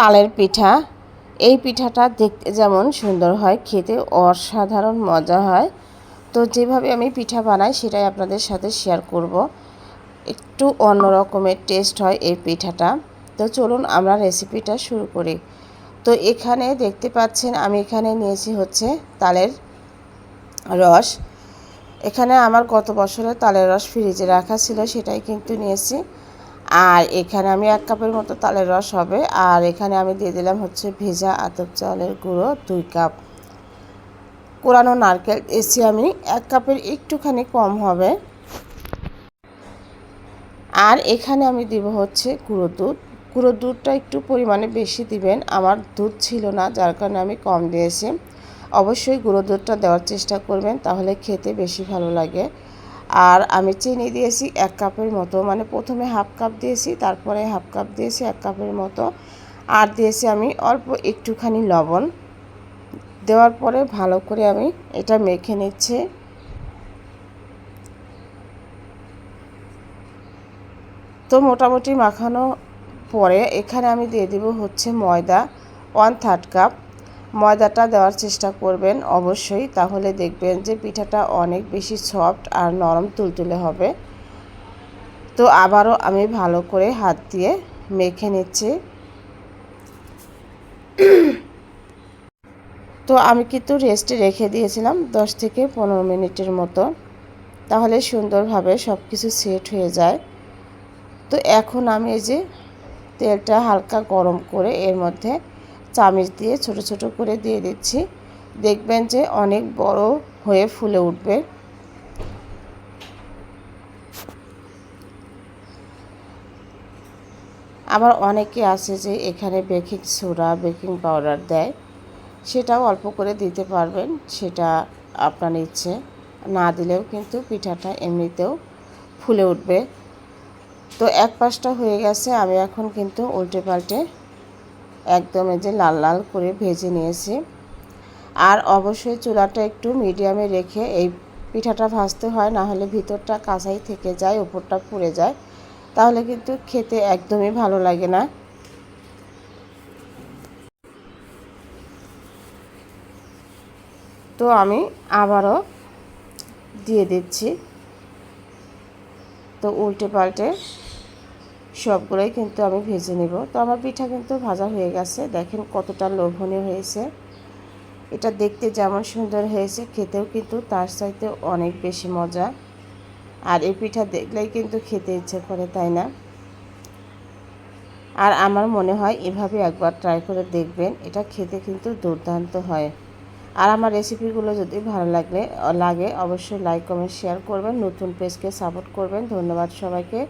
তালের পিঠা। এই পিঠাটা দেখতে যেমন সুন্দর হয়, খেতে অসাধারণ মজা হয়। তো যেভাবে আমি পিঠা বানাই, সেটাই আপনাদের সাথে শেয়ার করব। একটু অন্য রকমের টেস্ট হয় এই পিঠাটা। তো চলুন আমরা রেসিপিটা শুরু করি। তো এখানে দেখতে পাচ্ছেন, আমি এখানে নিয়েছি হচ্ছে তালের রস। এখানে আমার গত বছরে তালের রস ফ্রিজে রাখা ছিল, সেটাই কিন্তু নিয়েছি। আর এখানে আমি এক কাপের মতো তালের রস হবে। আর এখানে আমি দিয়ে দিলাম হচ্ছে ভেজা আতপ চালের গুঁড়ো দুই কাপ। কোরানো নারকেল এসে আমি, এক কাপের একটুখানি কম হবে। আর এখানে আমি দিব হচ্ছে গুঁড়ো দুধ। গুঁড়ো দুধটা একটু পরিমাণে বেশি দিবেন, আমার দুধ ছিল না, যার কারণে আমি কম দিয়েছি। অবশ্যই গুঁড়ো দুধটা দেওয়ার চেষ্টা করবেন, তাহলে খেতে বেশি ভালো লাগে। আর আমি চিনি দিয়েছি এক কাপের মতো। মানে প্রথমে হাফ কাপ দিয়েছি, তারপরে হাফ কাপ দিয়েছি, এক কাপের মতো। আর দিয়েছি আমি অল্প একটুখানি লবণ। দেওয়ার পরে ভালো করে আমি এটা মেখে নিচ্ছি। তো মোটামুটি মাখানো পরে এখানে আমি দিয়ে দেব হচ্ছে ময়দা ওয়ান থার্ড কাপ ময়দাটা দেওয়ার চেষ্টা করবেন অবশ্যই, তাহলে দেখবেন যে পিঠাটা অনেক বেশি সফট আর নরম তুলতুলে হবে। তো আবারও আমি ভালো করে হাত দিয়ে মেখে নিচ্ছি। তো আমি কিন্তু রেস্টে রেখে দিয়েছিলাম দশ থেকে পনেরো মিনিটের মতো। তাহলে সুন্দরভাবে সব কিছু সেট হয়ে যায়। তো এখন আমি এই যে তেলটা হালকা গরম করে এর মধ্যে চামিচ দিয়ে ছোট ছোট করে দিয়ে দিচ্ছি। দেখবেন যে অনেক বড় হয়ে ফুলে উঠবে। আবার অনেকে আছে যে এখানে বেকিং সোডা, বেকিং পাউডার দেয়। সেটাও অল্প করে দিতে পারবেন, সেটা আপনার ইচ্ছে। না দিলেও কিন্তু পিঠাটা এমনিতেও ফুলে উঠবে। তো এক পাশটা হয়ে গেছে, আমি এখন কিন্তু উল্টে পাল্টে একদম এই যে লাল লাল করে ভেজে নিয়েছি। আর অবশ্যই চুলাটা একটু মিডিয়ামে রেখে এই পিঠাটা ভাজতে হয়, না হলে ভিতরটা কাঁচাই থেকে যায় উপরটা পুড়ে যায়। তাহলে কিন্তু খেতে একদমই ভালো লাগে না। তো আমি আবারও দিয়ে দিচ্ছি। তো উল্টে পাল্টে সবগুলোই কিন্তু আমি ভেজে নেব। তো আমার পিঠা কিন্তু ভাজা হয়ে গেছে। দেখেন কতটা লোভনীয় হয়েছে। এটা দেখতে যেমন সুন্দর হয়েছে, খেতেও কিন্তু তার চাইতে অনেক বেশি মজা। আর এই পিঠা দেখলেই কিন্তু খেতে ইচ্ছে করে, তাই না? আর আমার মনে হয় এভাবে একবার ট্রাই করে দেখবেন, এটা খেতে কিন্তু দুর্দান্ত হয়। আর আমার রেসিপিগুলো যদি ভালো লাগলে, লাগে অবশ্যই লাইক, কমেন্ট, শেয়ার করবেন। নতুন পেজকে সাপোর্ট করবেন। ধন্যবাদ সবাইকে।